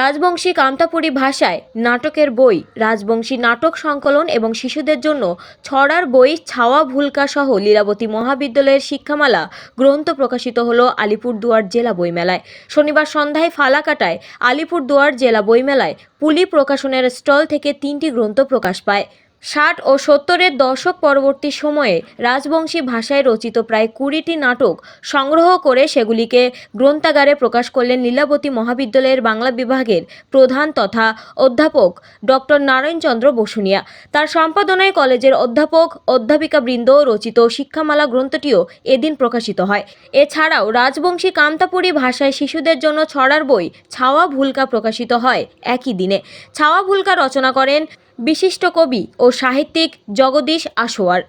রাজবংশী কামতাপুরী ভাষায় নাটকের বই, রাজবংশী নাটক সংকলন এবং শিশুদের জন্য ছড়ার বই ছাওয়া ভুলকা সহ লীলাবতী মহাবিদ্যালয়ের শিক্ষামালা গ্রন্থ প্রকাশিত হল আলিপুরদুয়ার জেলা বইমেলায়। শনিবার সন্ধ্যায় ফালাকাটায় আলিপুরদুয়ার জেলা বইমেলায় পুলি প্রকাশনের স্টল থেকে তিনটি গ্রন্থ প্রকাশ পায়। ষাট ও সত্তরের দশক পরবর্তী সময়ে রাজবংশী ভাষায় রচিত প্রায় কুড়িটি নাটক সংগ্রহ করে সেগুলিকে গ্রন্থাগারে প্রকাশ করলেন লীলাবতী মহাবিদ্যালয়ের বাংলা বিভাগের প্রধান তথা অধ্যাপক ডক্টর নারায়ণচন্দ্র বসুনিয়া। তার সম্পাদনায় কলেজের অধ্যাপক অধ্যাপিকাবৃন্দ রচিত শিক্ষামালা গ্রন্থটিও এদিন প্রকাশিত হয়। এছাড়াও রাজবংশী কামতাপুরী ভাষায় শিশুদের জন্য ছড়ার বই ছাওয়া ভুলকা প্রকাশিত হয় একই দিনে। ছাওয়া ভুলকা রচনা করেন বিশিষ্ট কবি ও সাহিত্যিক জগদীশ আমরা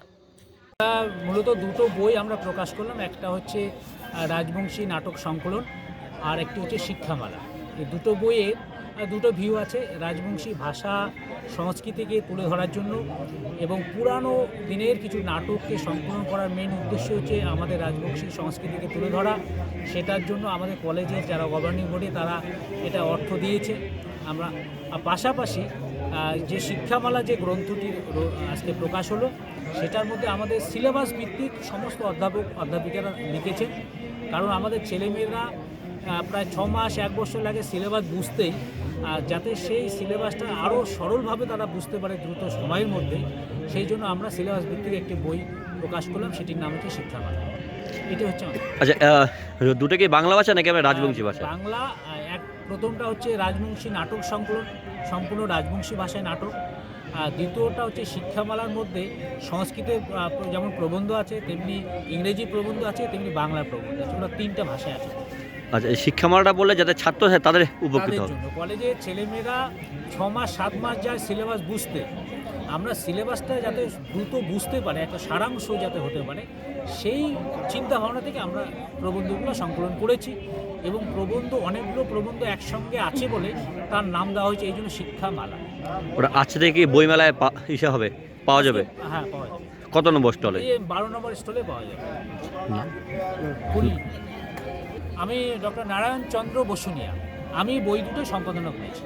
মূলত দুটো বই আমরা প্রকাশ করলাম। একটা হচ্ছে রাজবংশী নাটক সংকলন আর একটি হচ্ছে শিক্ষামালা। এই দুটো বইয়ের আহ, দুটো ভিউ আছে রাজবংশী ভাষা সংস্কৃতিকে তুলে ধরার জন্য এবং পুরানো দিনের কিছু নাটককে সংকলন করার মেন উদ্দেশ্য হচ্ছে আমাদের রাজবংশী সংস্কৃতিকে তুলে ধরা। সেটার জন্য আমাদের কলেজের যারা গভর্নিং বডি তারা এটা অর্থ দিয়েছে। আমরা পাশাপাশি যে শিক্ষামালা যে গ্রন্থটি আজকে প্রকাশ হলো সেটার মধ্যে আমাদের সিলেবাস ভিত্তিক সমস্ত অধ্যাপক অধ্যাপিকারা লিখেছেন। কারণ আমাদের ছেলেমেয়েরা প্রায় ছ মাস এক বছর লাগে সিলেবাস বুঝতেই আর যাতে সেই সিলেবাসটা আরও সরলভাবে তারা বুঝতে পারে দ্রুত সময়ের মধ্যে সেই জন্য আমরা সিলেবাস ভিত্তিক একটি বই প্রকাশ করলাম সেটির নাম হচ্ছে শিক্ষামালা। এটি হচ্ছে আচ্ছা দুটো কি বাংলা ভাষা নাকি আমরা রাজবংশী ভাষা? বাংলা প্রথমটা হচ্ছে রাজবংশী নাটক সংকলন সম্পূর্ণ রাজবংশী ভাষায় নাটক। আর দ্বিতীয়টা হচ্ছে শিক্ষামালার মধ্যে সংস্কৃতের যেমন প্রবন্ধ আছে তেমনি ইংরেজি প্রবন্ধ আছে তেমনি বাংলার প্রবন্ধ আছে। ওরা তিনটা ভাষায় আছে। আচ্ছা এই শিক্ষামালাটা বললে যাদের ছাত্র আছে তাদের উপকৃত কলেজে হবে। ছেলেমেয়েরা ছ মাস সাত মাস যায় সিলেবাস বুঝতে। আমরা সিলেবাসটা যাতে দ্রুত বুঝতে পারে একটা সারাংশ যাতে হতে পারে সেই চিন্তা ভাবনা থেকে আমরা প্রবন্ধগুলো সংকলন করেছি এবং প্রবন্ধ অনেকগুলো প্রবন্ধ একসঙ্গে আছে বলে তার নাম দেওয়া হয়েছে এই জন্য শিক্ষামালা। ওটা আজকে থেকে বইমেলায় পা- ইসে হবে পাওয়া যাবে? হ্যাঁ পাওয়া যাবে। কত নম্বর স্টলে? এই বারো নম্বর স্টলে পাওয়া যাবে। আমি ডক্টর নারায়ণ চন্দ্র বসুনিয়া। আমি বই দুটো সম্পাদনা করেছি।